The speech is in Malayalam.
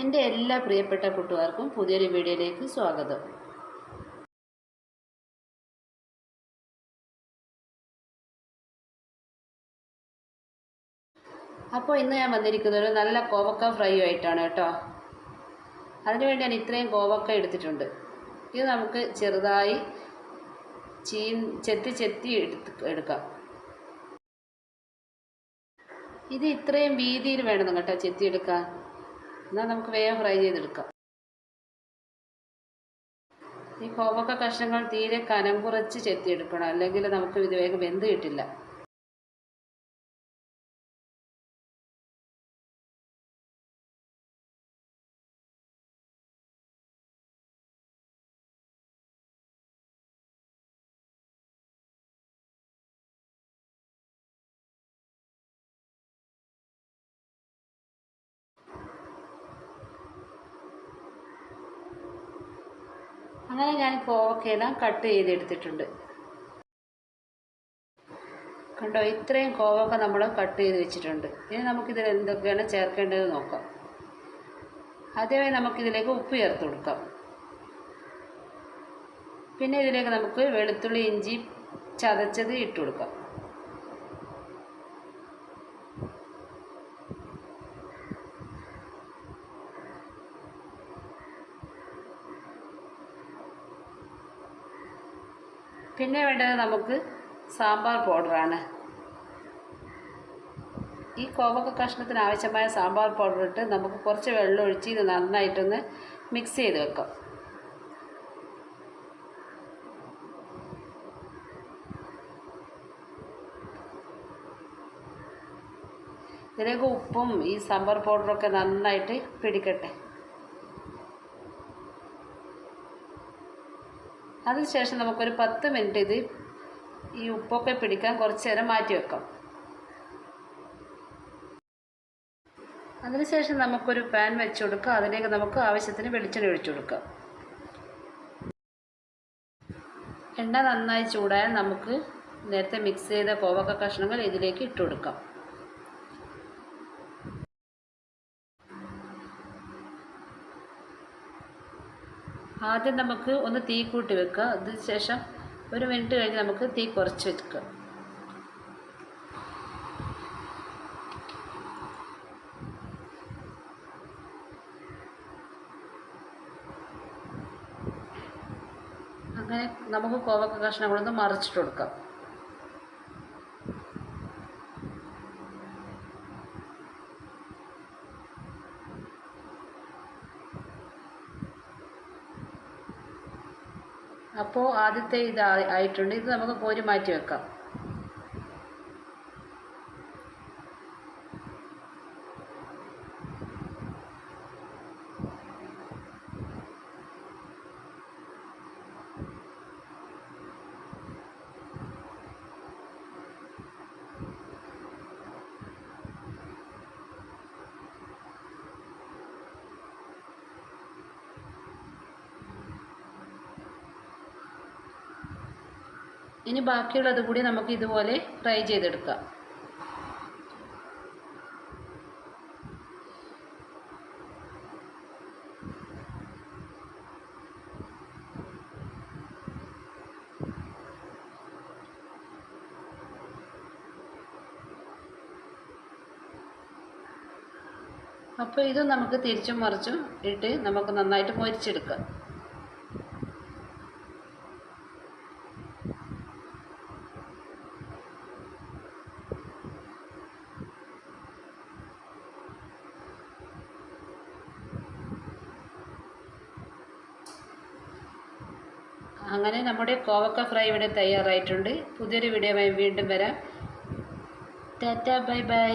എന്റെ എല്ലാ പ്രിയപ്പെട്ട കൂട്ടുകാർക്കും പുതിയൊരു വീഡിയോയിലേക്ക് സ്വാഗതം. അപ്പോൾ ഇന്ന് ഞാൻ വന്നിരിക്കുന്നത് ഒരു നല്ല കോവക്ക ഫ്രൈ ആയിട്ടാണ് കേട്ടോ. അതിനുവേണ്ടി ഞാൻ ഇത്രയും കോവക്ക എടുത്തിട്ടുണ്ട്. ഇത് നമുക്ക് ചെറുതായി ചീ ചെത്തി ചെത്തി എടുത്ത് എടുക്കാം. ഇത് ഇത്രയും വീതിയിൽ വേണം കേട്ടോ ചെത്തിയെടുക്കാൻ എന്നാൽ നമുക്ക് വേഗം ഫ്രൈ ചെയ്തെടുക്കാം. ഈ കോവക്ക കഷ്ണങ്ങൾ തീരെ കനം കുറച്ച് ചെത്തിയെടുക്കണം. അല്ലെങ്കിൽ നമുക്ക് ഇത് വേഗം വെന്ത് കിട്ടില്ല. അങ്ങനെ ഞാൻ കോവക്കയെല്ലാം കട്ട് ചെയ്തെടുത്തിട്ടുണ്ട്. കണ്ടോ ഇത്രയും കോവക്ക നമ്മൾ കട്ട് ചെയ്ത് വെച്ചിട്ടുണ്ട്. ഇനി നമുക്കിതിൽ എന്തൊക്കെയാണ് ചേർക്കേണ്ടത് നോക്കാം. ആദ്യമായി നമുക്കിതിലേക്ക് ഉപ്പ് ചേർത്ത് കൊടുക്കാം. പിന്നെ ഇതിലേക്ക് നമുക്ക് വെളുത്തുള്ളി ഇഞ്ചി ചതച്ചത് ഇട്ട് കൊടുക്കാം. പിന്നെ വേണ്ടത് നമുക്ക് സാമ്പാർ പൗഡറാണ്. ഈ കോവക്ക കഷ്ണത്തിന് ആവശ്യമായ സാമ്പാർ പൗഡർ ഇട്ട് നമുക്ക് കുറച്ച് വെള്ളം ഒഴിച്ച് ഇത് നന്നായിട്ടൊന്ന് മിക്സ് ചെയ്ത് വെക്കാം. ഇതിലേക്ക് ഉപ്പും ഈ സാമ്പാർ പൗഡറൊക്കെ നന്നായിട്ട് പിടിക്കട്ടെ. അതിനുശേഷം നമുക്കൊരു പത്ത് മിനിറ്റ് ഇത് ഈ ഉപ്പൊക്കെ പിടിക്കാൻ കുറച്ച് നേരം മാറ്റി വെക്കാം. അതിനുശേഷം നമുക്കൊരു പാൻ വെച്ച് കൊടുക്കുക അതിലേക്ക് നമുക്ക് ആവശ്യത്തിന് വെളിച്ചെണ്ണ ഒഴിച്ചു കൊടുക്കാം. എണ്ണ നന്നായി ചൂടായാൽ നമുക്ക് നേരത്തെ മിക്സ് ചെയ്ത കോവക്ക കഷ്ണങ്ങൾ ഇതിലേക്ക് ഇട്ട് കൊടുക്കാം. ആദ്യം നമുക്ക് ഒന്ന് തീ കൂട്ടി വെക്കുക. അതിന് ശേഷം ഒരു മിനിറ്റ് കഴിഞ്ഞ് നമുക്ക് തീ കുറച്ച് വെക്കുക. അങ്ങനെ നമുക്ക് കോവക്ക കഷ്ണങ്ങളൊന്ന് മറിച്ചിട്ട് കൊടുക്കാം. അപ്പോൾ ആദ്യത്തെ ഇത് ആയിട്ടുണ്ട്. ഇത് നമുക്ക് കോരി മാറ്റി വെക്കാം. ഇനി ബാക്കിയുള്ളത് കൂടി നമുക്ക് ഇതുപോലെ ഫ്രൈ ചെയ്തെടുക്കാം. അപ്പോൾ ഇത് നമുക്ക് തിരിച്ചും മറിച്ചും ഇട്ട് നമുക്ക് നന്നായിട്ട് മൊരിച്ചെടുക്കാം. അങ്ങനെ നമ്മുടെ കോവക്ക ഫ്രൈ ഇവിടെ തയ്യാറായിട്ടുണ്ട്. പുതിയൊരു വീഡിയോയുമായി വീണ്ടും വരാം. Tata bye bye.